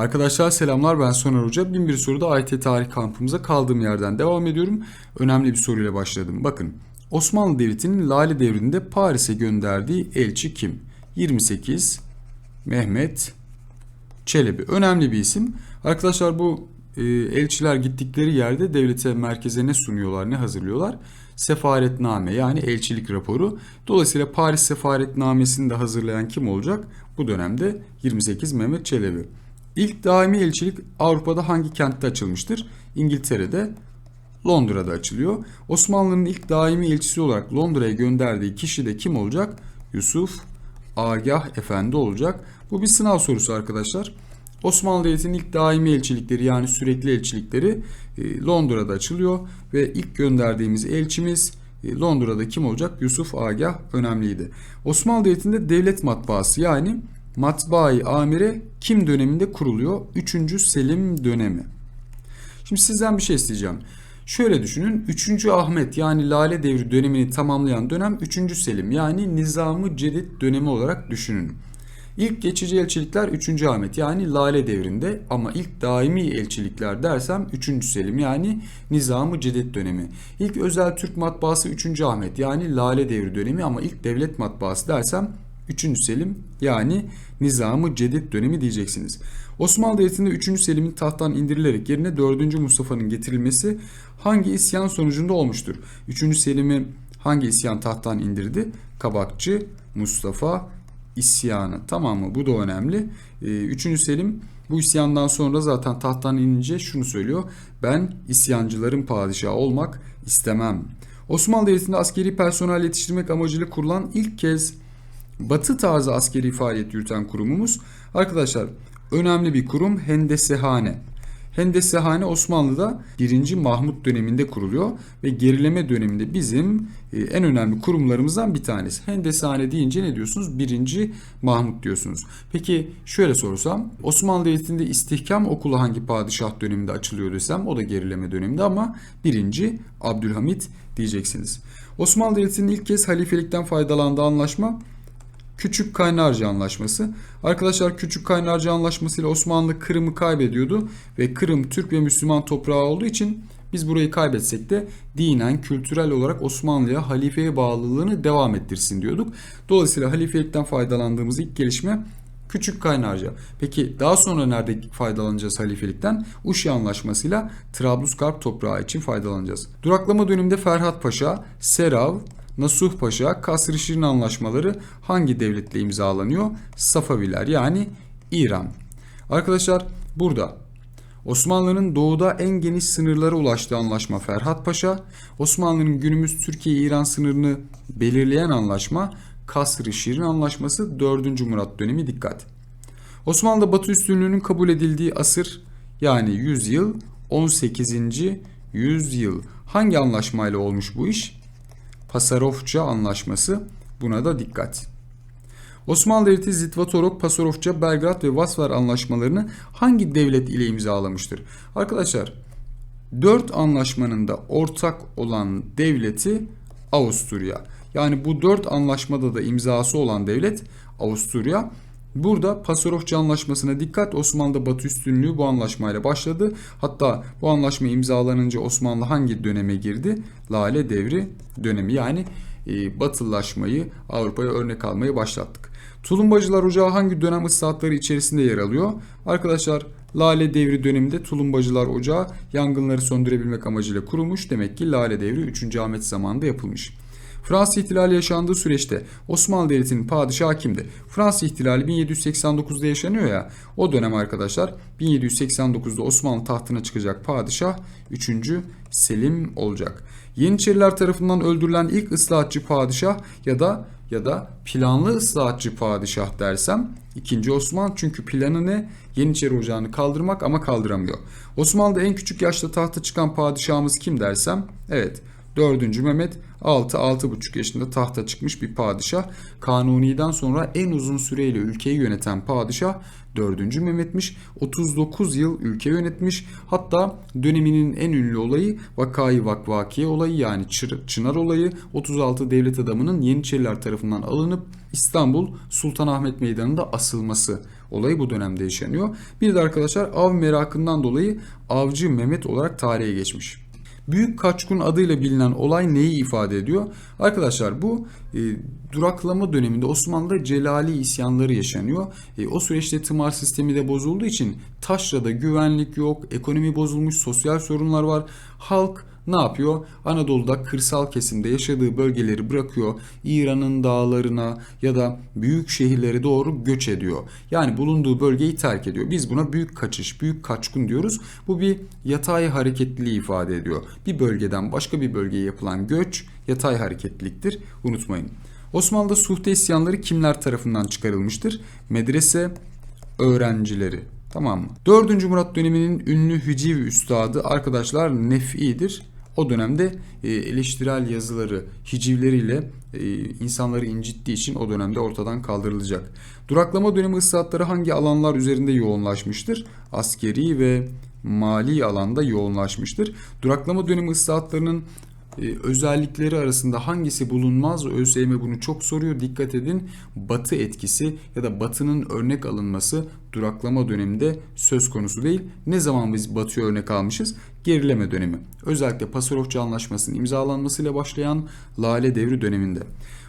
Arkadaşlar selamlar ben Soner Hoca. Bin bir soruda AYT tarih kampımıza kaldığım yerden devam ediyorum. Önemli bir soruyla başladım. Bakın Osmanlı Devleti'nin Lale devrinde Paris'e gönderdiği elçi kim? 28 Mehmet Çelebi. Önemli bir isim. Arkadaşlar bu e, elçiler gittikleri yerde devlete merkeze ne sunuyorlar, ne hazırlıyorlar? Sefaretname yani elçilik raporu. Dolayısıyla Paris sefaretnamesini de hazırlayan kim olacak? Bu dönemde 28 Mehmet Çelebi. İlk daimi elçilik Avrupa'da hangi kentte açılmıştır? İngiltere'de, Londra'da açılıyor. Osmanlı'nın ilk daimi elçisi olarak Londra'ya gönderdiği kişi de kim olacak? Yusuf Agah Efendi olacak. Bu bir sınav sorusu arkadaşlar. Osmanlı Devleti'nin ilk daimi elçilikleri yani sürekli elçilikleri e, Londra'da açılıyor ve ilk gönderdiğimiz elçimiz e, Londra'da kim olacak? Yusuf Agah önemliydi. Osmanlı Devleti'nde devlet matbaası yani matbaayı amire kim döneminde kuruluyor? 3. Selim dönemi. Şimdi sizden bir şey isteyeceğim. Şöyle düşünün 3. Ahmet yani Lale Devri dönemini tamamlayan dönem 3. Selim yani Nizam-ı Cedid dönemi olarak düşünün. İlk geçici elçilikler 3. Ahmet yani Lale devrinde ama ilk daimi elçilikler dersem 3. Selim yani Nizam-ı Cedid dönemi. İlk özel Türk matbaası 3. Ahmet yani Lale devri dönemi ama ilk devlet matbaası dersem 3. Selim yani Nizam-ı Cedid dönemi diyeceksiniz. Osmanlı Devleti'nde 3. Selim'in tahttan indirilerek yerine 4. Mustafa'nın getirilmesi hangi isyan sonucunda olmuştur? 3. Selim'i hangi isyan tahttan indirdi? Kabakçı, Mustafa, isyanı. Tamam mı? Bu da önemli. Ee, Üçüncü Selim bu isyandan sonra zaten tahttan inince şunu söylüyor. Ben isyancıların padişahı olmak istemem. Osmanlı Devleti'nde askeri personel yetiştirmek amacıyla kurulan ilk kez Batı tarzı askeri faaliyet yürüten kurumumuz arkadaşlar önemli bir kurum Hendesehane. Hendesehane Osmanlı'da 1. Mahmut döneminde kuruluyor ve gerileme döneminde bizim e, en önemli kurumlarımızdan bir tanesi. Hendesehane deyince ne diyorsunuz? 1. Mahmut diyorsunuz. Peki şöyle sorsam Osmanlı Devleti'nde istihkam okulu hangi padişah döneminde açılıyor desem o da gerileme döneminde ama 1. Abdülhamit diyeceksiniz. Osmanlı Devleti'nin ilk kez halifelikten faydalandığı anlaşma Küçük Kaynarca Anlaşması. Arkadaşlar Küçük Kaynarca Anlaşması ile Osmanlı Kırım'ı kaybediyordu ve Kırım Türk ve Müslüman toprağı olduğu için biz burayı kaybetsek de dinen, kültürel olarak Osmanlı'ya halifeye bağlılığını devam ettirsin diyorduk. Dolayısıyla halifelikten faydalandığımız ilk gelişme Küçük Kaynarca. Peki daha sonra nerede faydalanacağız halifelikten? Uşi Anlaşması'yla Trablusgarp toprağı için faydalanacağız. Duraklama döneminde Ferhat Paşa, Serav, Nasuh Paşa, Kasr-ı Şirin anlaşmaları hangi devletle imzalanıyor? Safaviler yani İran. Arkadaşlar burada Osmanlı'nın doğuda en geniş sınırlara ulaştığı anlaşma Ferhat Paşa, Osmanlı'nın günümüz Türkiye-İran sınırını belirleyen anlaşma Kasr-ı Şirin Anlaşması 4. Murat dönemi dikkat. Osmanlı'da Batı üstünlüğünün kabul edildiği asır yani 100 yıl 18. yüzyıl. Hangi anlaşmayla olmuş bu iş? Pasarofça anlaşması buna da dikkat. Osmanlı Devleti Zitvatorok, Pasarofça, Belgrad ve Vasvar anlaşmalarını hangi devlet ile imzalamıştır? Arkadaşlar dört anlaşmanın da ortak olan devleti Avusturya. Yani bu dört anlaşmada da imzası olan devlet Avusturya. Burada Pasarofça anlaşmasına dikkat Osmanlı'da Batı üstünlüğü bu anlaşmayla başladı. Hatta bu anlaşma imzalanınca Osmanlı hangi döneme girdi? Lale devri dönemi yani e, batılılaşmayı Avrupa'ya örnek almayı başlattık. Tulumbacılar Ocağı hangi dönem ıslahatları içerisinde yer alıyor? Arkadaşlar Lale Devri döneminde Tulumbacılar Ocağı yangınları söndürebilmek amacıyla kurulmuş. Demek ki Lale Devri 3. Ahmet zamanında yapılmış. Fransız ihtilali yaşandığı süreçte Osmanlı Devleti'nin padişahı kimdi? Fransız ihtilali 1789'da yaşanıyor ya. O dönem arkadaşlar 1789'da Osmanlı tahtına çıkacak padişah 3. Selim olacak. Yeniçeriler tarafından öldürülen ilk ıslahatçı padişah ya da ya da planlı ıslahatçı padişah dersem 2. Osman çünkü planı ne? Yeniçeri ocağını kaldırmak ama kaldıramıyor. Osmanlı'da en küçük yaşta tahta çıkan padişahımız kim dersem evet 4. Mehmet 6-6,5 yaşında tahta çıkmış bir padişah. Kanuni'den sonra en uzun süreyle ülkeyi yöneten padişah 4. Mehmet'miş. 39 yıl ülke yönetmiş. Hatta döneminin en ünlü olayı Vakayı Vakvakiye olayı yani Çınar olayı 36 devlet adamının Yeniçeriler tarafından alınıp İstanbul Sultanahmet Meydanı'nda asılması olayı bu dönemde yaşanıyor. Bir de arkadaşlar av merakından dolayı Avcı Mehmet olarak tarihe geçmiş. Büyük Kaçkun adıyla bilinen olay neyi ifade ediyor? Arkadaşlar bu e, duraklama döneminde Osmanlı'da Celali isyanları yaşanıyor. E, o süreçte tımar sistemi de bozulduğu için taşrada güvenlik yok, ekonomi bozulmuş, sosyal sorunlar var. Halk ne yapıyor? Anadolu'da kırsal kesimde yaşadığı bölgeleri bırakıyor. İran'ın dağlarına ya da büyük şehirlere doğru göç ediyor. Yani bulunduğu bölgeyi terk ediyor. Biz buna büyük kaçış, büyük kaçkın diyoruz. Bu bir yatay hareketliliği ifade ediyor. Bir bölgeden başka bir bölgeye yapılan göç yatay hareketliliktir. Unutmayın. Osmanlı'da suhte isyanları kimler tarafından çıkarılmıştır? Medrese öğrencileri. Tamam mı? 4. Murat döneminin ünlü hiciv üstadı arkadaşlar Nef'i'dir. O dönemde e, eleştirel yazıları hicivleriyle e, insanları incittiği için o dönemde ortadan kaldırılacak. Duraklama dönemi ıslahatları hangi alanlar üzerinde yoğunlaşmıştır? Askeri ve mali alanda yoğunlaşmıştır. Duraklama dönemi ıslahatlarının özellikleri arasında hangisi bulunmaz? ÖSYM bunu çok soruyor. Dikkat edin. Batı etkisi ya da Batı'nın örnek alınması duraklama döneminde söz konusu değil. Ne zaman biz Batı'ya örnek almışız? Gerileme dönemi. Özellikle Pasarofçu Anlaşması'nın imzalanmasıyla başlayan Lale Devri döneminde.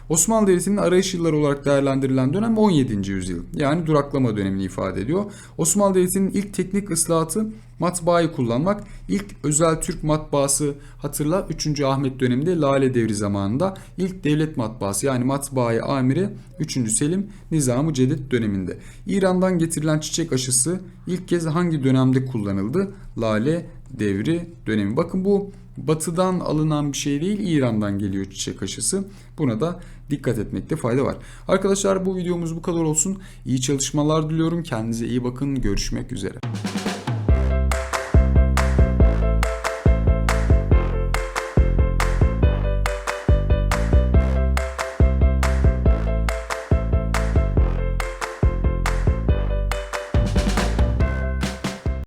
Osmanlı Devleti'nin arayış yılları olarak değerlendirilen dönem 17. yüzyıl. Yani duraklama dönemini ifade ediyor. Osmanlı Devleti'nin ilk teknik ıslahatı matbaayı kullanmak. İlk özel Türk matbaası hatırla 3. Ahmet döneminde Lale Devri zamanında ilk devlet matbaası yani matbaayı amiri 3. Selim Nizam-ı Cedid döneminde. İran'dan getirilen çiçek aşısı ilk kez hangi dönemde kullanıldı? Lale Devri dönemi. Bakın bu batıdan alınan bir şey değil İran'dan geliyor çiçek aşısı. Buna da dikkat etmekte fayda var. Arkadaşlar bu videomuz bu kadar olsun. İyi çalışmalar diliyorum. Kendinize iyi bakın. Görüşmek üzere.